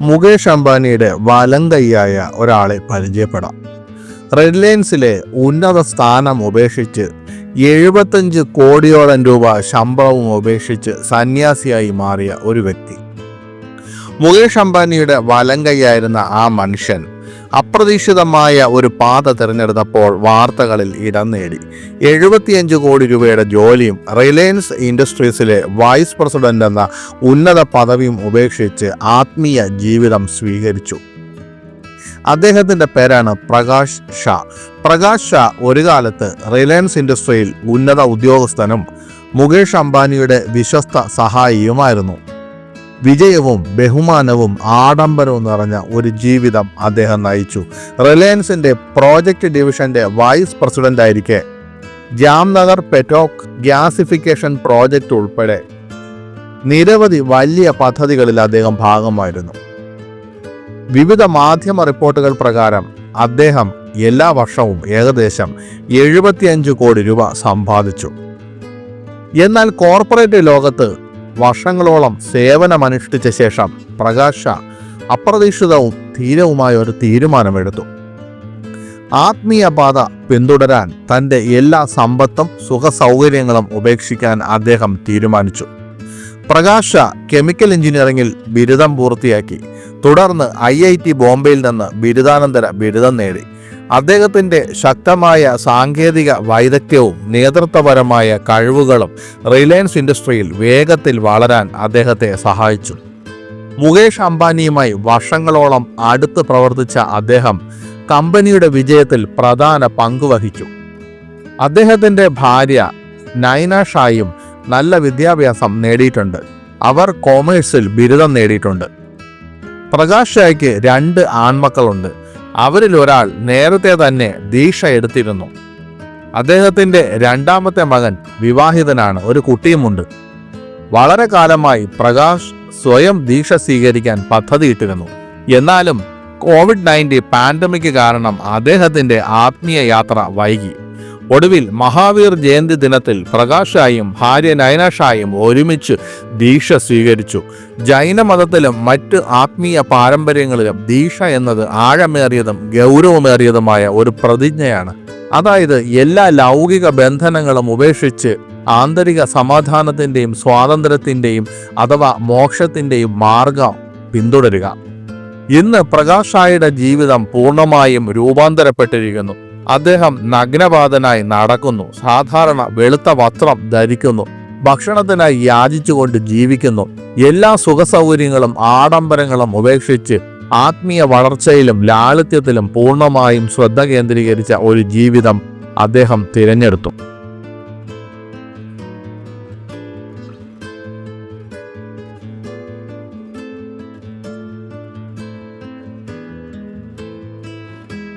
മുകേഷ് അംബാനിയുടെ വലം കൈയായ ഒരാളെ പരിചയപ്പെടാം. റിലയൻസിലെ ഉന്നത സ്ഥാനം ഉപേക്ഷിച്ച് എഴുപത്തഞ്ച് കോടിയോളം രൂപ ശമ്പളവും ഉപേക്ഷിച്ച് സന്യാസിയായി മാറിയ ഒരു വ്യക്തി. മുകേഷ് അംബാനിയുടെ വലം കൈയായിരുന്ന ആ മനുഷ്യൻ അപ്രതീക്ഷിതമായ ഒരു പാത തിരഞ്ഞെടുത്തപ്പോൾ വാർത്തകളിൽ ഇടം നേടി. എഴുപത്തിയഞ്ച് കോടി രൂപയുടെ ജോലിയും റിലയൻസ് ഇൻഡസ്ട്രീസിലെ വൈസ് പ്രസിഡന്റ് എന്ന ഉന്നത പദവിയും ഉപേക്ഷിച്ച് ആത്മീയ ജീവിതം സ്വീകരിച്ചു. അദ്ദേഹത്തിന്റെ പേരാണ് പ്രകാശ് ഷാ. പ്രകാശ് ഷാ ഒരു കാലത്ത് റിലയൻസ് ഇൻഡസ്ട്രിയിൽ ഉന്നത ഉദ്യോഗസ്ഥനും മുകേഷ് അംബാനിയുടെ വിശ്വസ്ത സഹായിയുമായിരുന്നു. വിജയവും ബഹുമാനവും ആഡംബരവും നിറഞ്ഞ ഒരു ജീവിതം അദ്ദേഹം നയിച്ചു. റിലയൻസിന്റെ പ്രോജക്റ്റ് ഡിവിഷന്റെ വൈസ് പ്രസിഡന്റ് ആയിരിക്കെ ജാംനഗർ പെറ്റോക് ഗ്യാസിഫിക്കേഷൻ പ്രോജക്റ്റ് ഉൾപ്പെടെ നിരവധി വലിയ പദ്ധതികളിൽ അദ്ദേഹം ഭാഗമായിരുന്നു. വിവിധ മാധ്യമ റിപ്പോർട്ടുകൾ പ്രകാരം അദ്ദേഹം എല്ലാ വർഷവും ഏകദേശം എഴുപത്തിയഞ്ച് കോടി രൂപ സമ്പാദിച്ചു. എന്നാൽ കോർപ്പറേറ്റ് ലോകത്ത് വർഷങ്ങളോളം സേവനമനുഷ്ഠിച്ച ശേഷം പ്രകാശ അപ്രതീക്ഷിതവും ധീരവുമായ ഒരു തീരുമാനമെടുത്തു. ആത്മീയ പാത പിന്തുടരാൻ തന്റെ എല്ലാ സമ്പത്തും സുഖ സൗകര്യങ്ങളും ഉപേക്ഷിക്കാൻ അദ്ദേഹം തീരുമാനിച്ചു. പ്രകാശ കെമിക്കൽ എഞ്ചിനീയറിംഗിൽ ബിരുദം പൂർത്തിയാക്കി. തുടർന്ന് ഐ ഐ ടി ബോംബെയിൽ നിന്ന് ബിരുദാനന്തര ബിരുദം നേടി. അദ്ദേഹത്തിന്റെ ശക്തമായ സാങ്കേതിക വൈദഗ്ധ്യവും നേതൃത്വപരമായ കഴിവുകളും റിലയൻസ് ഇൻഡസ്ട്രിയിൽ വേഗത്തിൽ വളരാൻ അദ്ദേഹത്തെ സഹായിച്ചു. മുകേഷ് അംബാനിയുമായി വർഷങ്ങളോളം അടുത്ത് പ്രവർത്തിച്ച അദ്ദേഹം കമ്പനിയുടെ വിജയത്തിൽ പ്രധാന പങ്കുവഹിച്ചു അദ്ദേഹത്തിന്റെ ഭാര്യ നൈന ഷായും നല്ല വിദ്യാഭ്യാസം നേടിയിട്ടുണ്ട്. അവർ കോമേഴ്സിൽ ബിരുദം നേടിയിട്ടുണ്ട്. പ്രകാശ് ഷായ്ക്ക് രണ്ട് ആൺമക്കളുണ്ട്. അവരിൽ ഒരാൾ നേരത്തെ തന്നെ ദീക്ഷ എടുത്തിരുന്നു. അദ്ദേഹത്തിന്റെ രണ്ടാമത്തെ മകൻ വിവാഹിതനാണ്. ഒരു കുട്ടിയുമുണ്ട്. വളരെ കാലമായി പ്രകാശ് സ്വയം ദീക്ഷ സ്വീകരിക്കാൻ പദ്ധതിയിട്ടിരുന്നു എന്നാലും കോവിഡ് നയന്റീൻ പാൻഡമിക് കാരണം അദ്ദേഹത്തിന്റെ ആത്മീയ യാത്ര വൈകി. ഒടുവിൽ മഹാവീർ ജയന്തി ദിനത്തിൽ പ്രകാശായും ഭാര്യ നയനാഷായും ഒരുമിച്ച് ദീക്ഷ സ്വീകരിച്ചു. ജൈന ജൈനമതത്തിലും മറ്റ് ആത്മീയ പാരമ്പര്യങ്ങളിലും ദീക്ഷ എന്നത് ആഴമേറിയതും ഗൗരവമേറിയതുമായ ഒരു പ്രതിജ്ഞയാണ്. അതായത് എല്ലാ ലൗകിക ബന്ധനങ്ങളും ഉപേക്ഷിച്ച് ആന്തരിക സമാധാനത്തിന്റെയും സ്വാതന്ത്ര്യത്തിന്റെയും അഥവാ മോക്ഷത്തിന്റെയും മാർഗം പിന്തുടരുക. ഇന്ന് പ്രകാശായുടെ ജീവിതം പൂർണമായും രൂപാന്തരപ്പെട്ടിരിക്കുന്നു. അദ്ദേഹം നഗ്നപാതനായി നടക്കുന്നു. സാധാരണ വെളുത്ത വസ്ത്രം ധരിക്കുന്നു. ഭക്ഷണത്തിനായി യാചിച്ചുകൊണ്ട് ജീവിക്കുന്നു. എല്ലാ സുഖസൗകര്യങ്ങളും ആഡംബരങ്ങളും ഉപേക്ഷിച്ച് ആത്മീയ വളർച്ചയിലും ലാളിത്യത്തിലും പൂർണമായും ശ്രദ്ധ കേന്ദ്രീകരിച്ച ഒരു ജീവിതം അദ്ദേഹം തിരഞ്ഞെടുത്തു.